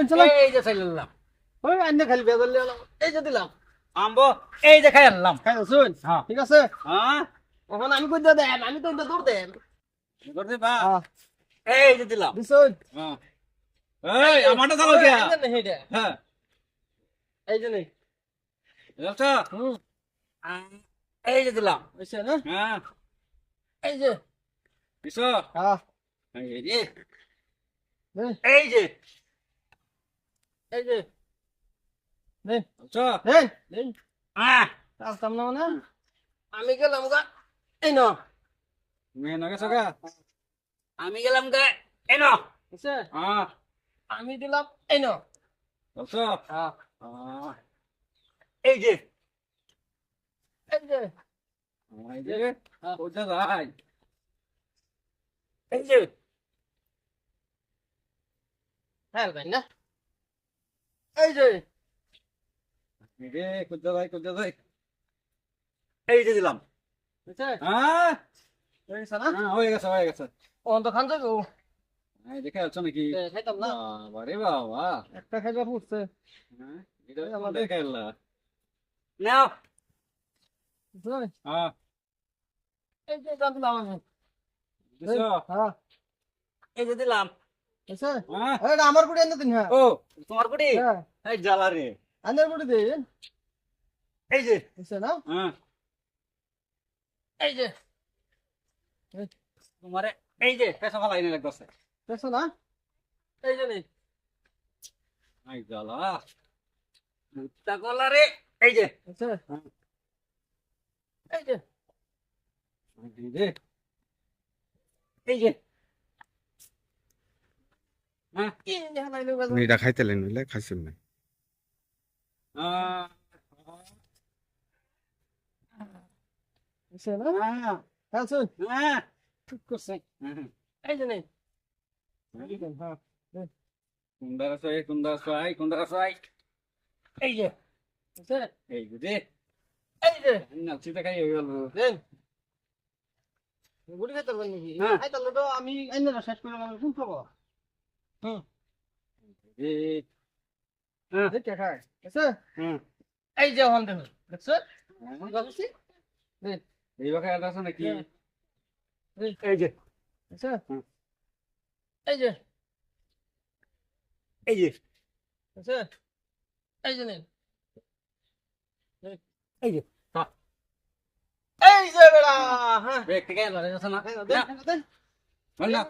এই যে চাইলাম ওই আন্নে খালি বেজাল লিয়ে এই যে দিলাম। আম্বো এই যে খাই আনলাম। খাই শুন। হ্যাঁ। ঠিক আছে? হ্যাঁ? এখন আমি কই দেন আমি তো ইন্দা দৌড় দেন। করতে বা হ্যাঁ। এই যে দিলাম। দিছুন হ্যাঁ। এই আমারটা চালো কে এই যে নেই এটা হ্যাঁ। এই যে নেই যাচ্ছ হুম। এই যে দিলাম। হইছে না? হ্যাঁ। এই যে। বিশো হ্যাঁ। এই যে। এই যে। এই যে নে যাচ্ছ দেন দেন হ্যাঁ আসতাম না না আমি গেলাম গা এই ন মেয়ে নগে সগা আমি গেলাম গে এই ন হইছে হ্যাঁ আমি দিলাম এই ন যাচ্ছ হ্যাঁ হ্যাঁ এই যে এই যে এই যে হ্যাঁ। কোথা যাই এই যে হ্যাঁ ভাই না এই যে। কোথা যাই কোথা যাই। এই যে দিলাম। হইছে হ্যাঁ? না? হ্যাঁ হয়ে গেছে হয়ে গেছে। অন্ত খান যাব এই দেখে যাচ্ছ নাকি? খাইতাম না। বাবারে বাবা। একটা খাইবা ফুটছে হ্যাঁ এটা আমাদের খেলা। নাও? হ্যাঁ। এই যে দিলাম হ্যাঁ। এই যে দিলাম। এটা আমার গুড়ি এনে দিন হ্যাঁ। ও তোমার কুটি হ্যাঁ। এই জ্বালা রে। আনের গুড়ি দিন এই যে। হইছে না হ্যাঁ। এই যে। তোমারে এই যে পেশা ভালো আইনে লাগতেছে দেখছ না এই যে নেই এই জ্বালা। মুত্তা গলা রে। এই যে। এই যে। এই যে। হ্যাঁ এটা খাইতেলেন নইলে খাইছেন না হ্যাঁ হ্যাঁ হ্যাঁ হ্যাঁ এই যে হ্যাঁ এই যে এই যে না চিতা খাই হয়ে গেল দেন গুড়ি খাইতে হ্যাঁ। খাইতে আমি শেষ করে কোন খাব হুম এই হ্যাঁ হ্যাঁ যে হন দেখো দেখছ? এই। বাকা এটা আছে নাকি? হ্যাঁ। এই। যে। এই যে। এই যে। এই যে নেন। এই। যে। হ্যাঁ। এই যে বেড়া! হ্যাঁ। ব্রেক থেকে লড়ে যাচ্ছে না? দেন বল না।